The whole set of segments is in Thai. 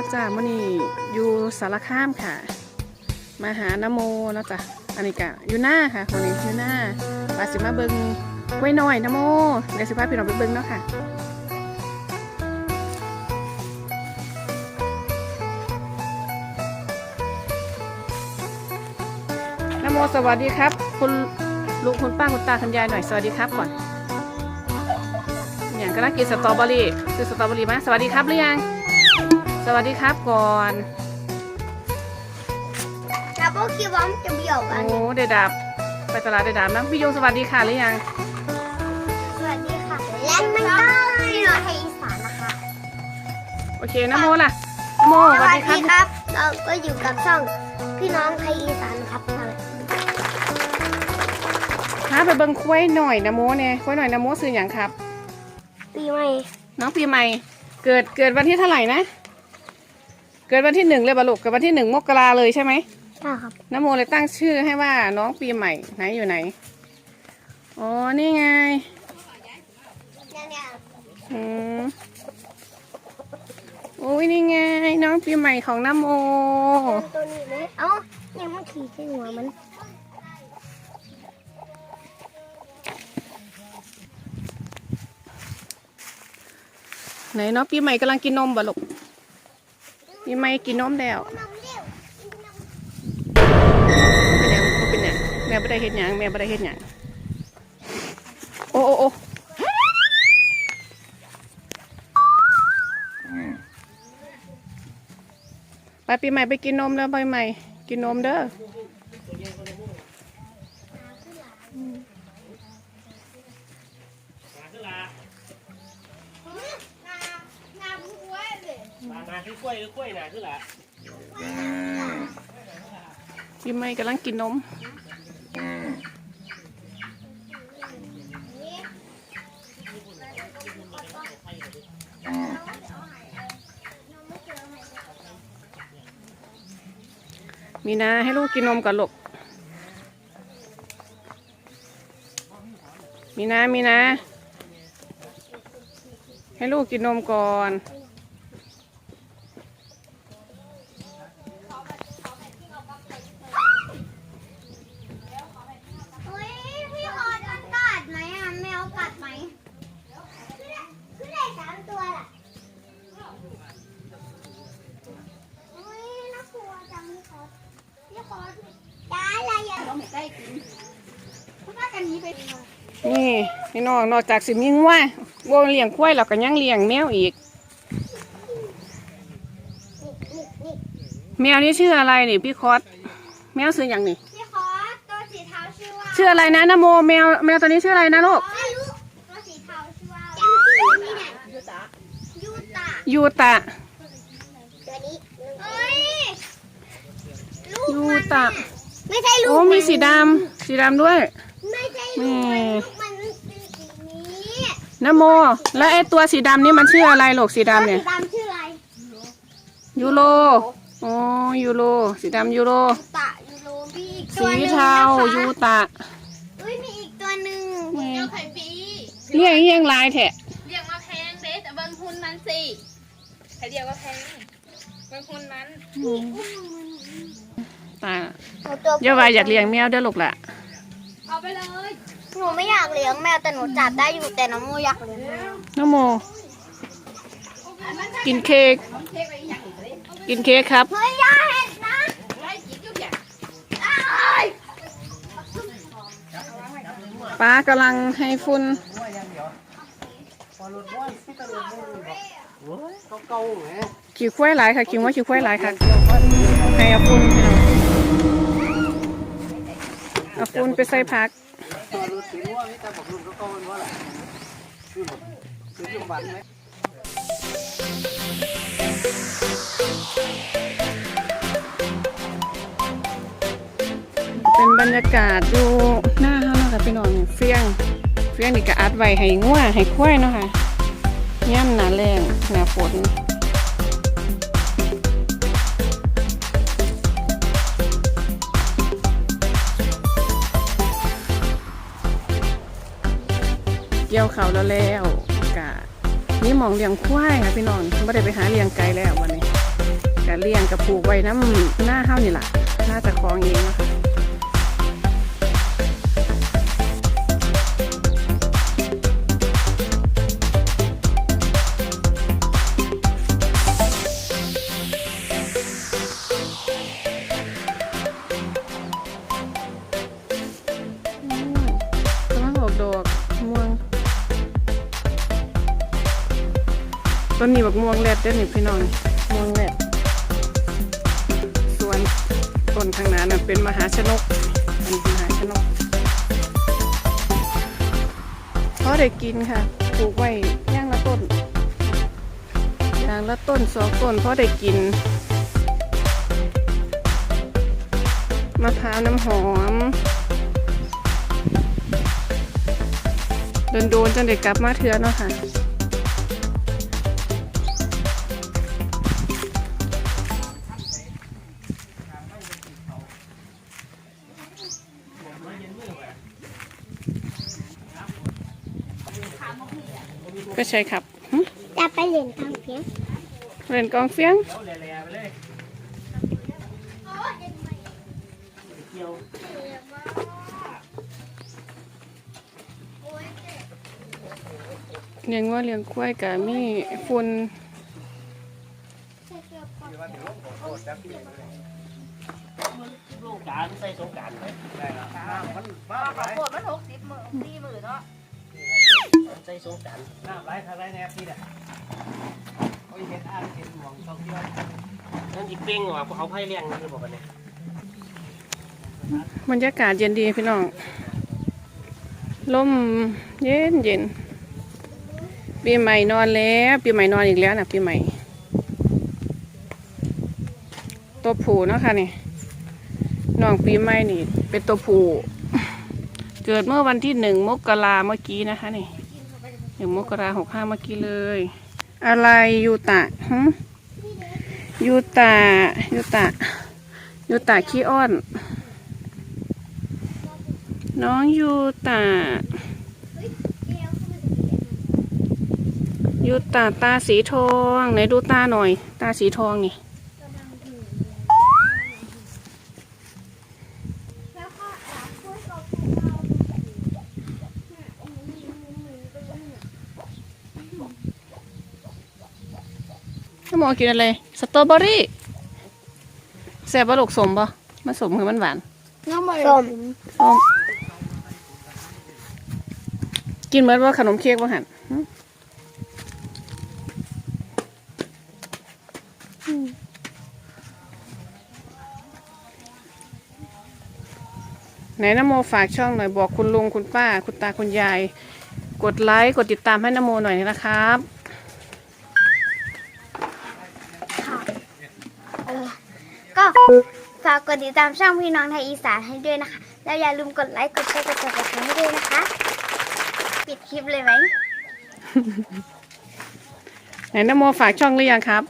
ก็จ้ามื่อนี้อยู่สารคามค่ะ มาหานโมนะจ้ะอันนี้กะอยู่หน้าค่ะคนนี้อยู่หน้าปาสิมาเบิงกล้วยน้อยนโมเดี๋ยวสิพาพี่น้องไปเบิงเนาะค่ะนโมสวัสดีครับ คุณลุงคุณป้าคุณตาคุณยายหน่อยสวัสดีครับก่อนอย่างก็น่ากินสตรอเบอรี่ซื้อสตรอเบอรี่มาสวัสดีครับหรือยัง สวัสดีครับก่อนแล้วก็คิดว่ามันจะเบี้ยวกันโอ้เดดับไปตลาดเดดับนะพี่ยงสวัสดีค่ะหรือยัง สวัสดีค่ะ และมันก็พี่น้องไทยอีสานนะคะ โอเคนะโมล่ะนะโมสวัสดีครับครับ เราก็อยู่กับช่องพี่น้องไทยอีสานครับพาไปเบิ้งคุ้วยหน่อยนะโมเนี่ยคุ้วยหน่อยนะโมซื้ออย่างครับ ปีใหม่ น้องปีใหม่ เกิดเกิดวันที่เท่าไหร่นะ เกิดวันที่หนึ่งเลยบะลูกเกิดวันที่หนึ่งมกราเลยใช่ไหมใช่ครับนะโมเลยตั้งชื่อให้ว่าน้องปีใหม่ไหนอยู่ไหนอ๋อนี่ไงอืมโอ้ยนี่ไง น้องปีใหม่ของน้ำโมตัวนี้เลยเอ้ายังไม่ขี่ที่หัวมันไหนน้องปีใหม่กำลังกินนมบ่ลูก ปีใหม่กินนมแล้วเป็นยังเป็นยังแม่ไม่ได้เห็ดยังแม่ไม่ได้เห็ดยังโอ้โอ้โอ้ไปปีใหม่ไปกินนมแล้วปีใหม่ กินนมเด้อ คือกล้วยหรือกล้วยน่ะคือละปีใหม่กำลังกินนม มีนาให้ลูกกินนมก่อนลูกมีนามีนา ให้ลูกกินนมก่อน เฮ้ยพี่คอมันกัดไหมอะแมวกัดไหมขึ้นได้สามตัวล่ะเฮ้ยน่ากลัวจังพี่คอพี่คอได้อะไรอะ นี่ พี่น้องนอกจากสิมีงัววัวเลี้ยงควายเราก็ยังเลี้ยงแมวอีก แมวนี่ชื่ออะไรนี่พี่คอสแมวซื้ออย่างนี่พี่คอตัวสีเทาชื่อว่าชื่ออะไรนะนโมแมวแมวตัวนี้ชื่ออะไรนะลูกไม่รู้ตัวสีเทาชื่อว่านี่แหละยูตายูตายูตะตัวนี้เฮ้ยลูกยูมันตะไม่ใช่ลูกโอ้มีสีดำสีดำด้วย ไม่ใช่ลูกมันลูกมันเป็นสี นี้นโม แล้วไอ้ตัวสีดำนี่มันชื่ออะไรลูกสีดำเนี่ย สีดำชื่ออะไรยูโรอ๋อยูโร สีดำยูโรตะยูโรมีอีกตัสีวหนึ่งเทานะคะยูตะเฮ้ยมีอีกตัวหนึ่งนี่เจ้าไข่ปีเรียกเรียงลายแทะเรียกมาแพงเด้แต่เบิ้งหุ่นมันสิใครเรียกว่าแพงเบิ้งหุ่นมันตาหนูตัวเยาว่าอยากเลี้ยงแมวเด้อลูกล่ะเอาไปเลย หนูไม่อยากเลี้ยงแมวแต่หนูจับได้อยู่แต่น้องโมอยากเลี้ยงแมวนโม กินเค้กเค้กไปอีกอย่างเลยกินเค้กครับ เฮ้ยอย่าเห็นนะไล่จิ๊กจุ๊บอย่างอ้ายป้ากำลังให้ฝุ่นเก่าๆแหมขี้ควายหลายค่ะขี้ว่าขี้ควายหลายค่ะให้เอาฝุ่นพี่น้องเอาฝุ่นไปใส่ผัก ตัวรถถึงว่ามีแต่บอกรุ่นเก่าๆมันว่าล่ะคือหมคือยุคบันไหมเป็นบรรยากาศอยู่หน้าห้างเนาะค่ะพี่น้องเฟี้ยงเฟี้ยงนี่ก็อัดไว้ให้งัวให้ควายเนาะค่ะย่ำหนาแรงหนาฝน เกี่ยวเขาแล้วแล้วกะนี่หมองเลี้ยงควายค่ะพี่น้องไม่ได้ไปหาเลี้ยงไก่แล้ววันนี้กะเลี้ยงกับปลูกไว้น้ำหน้าเฮานี่ล่ะน่าจะคลองเองนะค่ะ ต้นนี้บักม่วงแรดเด้อนี่พี่น้องม่วงแรดส่วนต้นข้างหน้าน่ะเป็นมหาชนกอันนี้มหาชนกพอได้กินค่ะปลูกไว้ย่างละต้นย่างละต้นสองต้นพอได้กินมะพร้าวน้ำหอมโดนๆจนได้กลับมาเทือเนาะค่ะ ก็ใช่ครับหึจะไปเล่นทางเพียงเล่นกองเฟียงเลี้ยงว่าเลี้ยงควายกับมีฝุ่นลูกการใส่สงการไหมได้แล้วน้ำมันบ้าไปปวดมันหกสิบมือสี่มือเนาะ ใส่สงการน้ำไหลทางไรแนบที่เนี่ยเขาเห็นอ่างเห็นหมองท่องเที่ยวนั่นอีกเป้งว่ะเขาไพ่เลี้ยงนี่คือบอกกันเนี่ยบรรยากาศเย็นดีพี่น้องลมเย็นเย็นปีใหม่นอนแล้วปีใหม่นอนอีกแล้วนะปีใหม่ ตัวผูเนาะค่ะนี่น้องปีใหม่นี่ เป็นตัวผูเกิดเมื่อวันที่หนึ่งมกราเมื่อกี้นะคะนี่ หนึ่งมกราหกห้าเมื่อกี้เลย อะไรยูตะฮะยูตะยูตะยูตะขี้อ้อน น้องยูตายูตาตาสีทองไหนดูตาหน่อย ตาสีทองนี่ แล้วก็หาคุยกับเรา ถ้ามองกินอะไร สตรอเบอรี่แซ่บปะลูกสมปะมันสมคือมันหวานน้องมาลมส้มกินเหมือนว่าขนมเค้กว่าหันหึอืมไหนนโมฝากช่องหน่อยบอกคุณลุงคุณป้า คุณตาคุณยาย กดไลค์กดติดตามให้นโมหน่อยนะครับ ก็ฝากกดติดตามช่องพี่น้องไทยอีสานให้ด้วยนะคะ แล้วอย่าลืมกดไลค์ กดแชร์ กดติดตามให้ด้วยนะคะ ปิดคลิปเลยไหมไหนนโมฝากช่องหรือยังครับ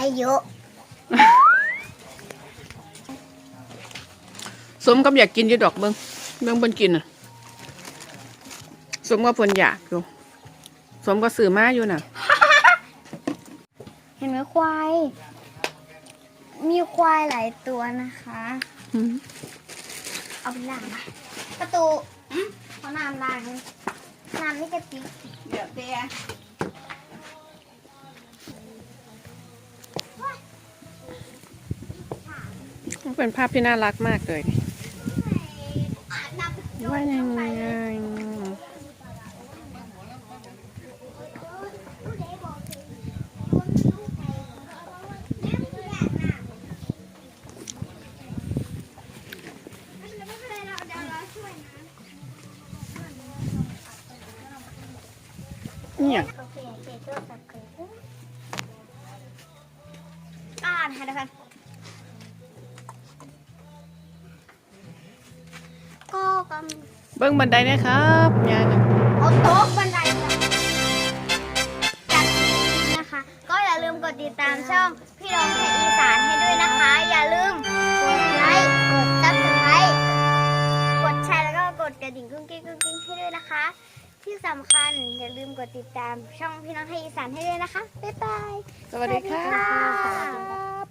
อายุ สมกับอยากกินอยู่ดอกเบิงเบิงบนกินอะ สมกับเพิ่นอยากอยู่ สมก็สื่อมาอยู่น่ะ เห็นไหมควาย มีควายหลายตัวนะคะเอาไปล้างมาประตูอืมเขาน้ำล้างน้ำไม่กระติกเดี๋ยวเตี้ยเป็นภาพที่น่ารักมากเลย อาบน้ำ ว่ายังไง เนี่ยโอเคเจ๊ตัวสับเกลืออ่านให้นะคะก็กำเบิ้งบันไดนะครับยายน่ะเอาโต๊ะบันไดค่ะจัดนะคะ ก็อย่าลืมกดติดตามช่องพี่รองไทยอีสานให้ด้วยนะคะ อย่าลืมกดไลค์กดซับสไครต์กดแชร์แล้วก็กดกระดิ่ง ที่สำคัญอย่าลืมกดติดตามช่องพี่น้องไทยอีสานให้ด้วยนะคะ บ๊ายบาย สวัสดีค่ะ สวัสดีค่ะ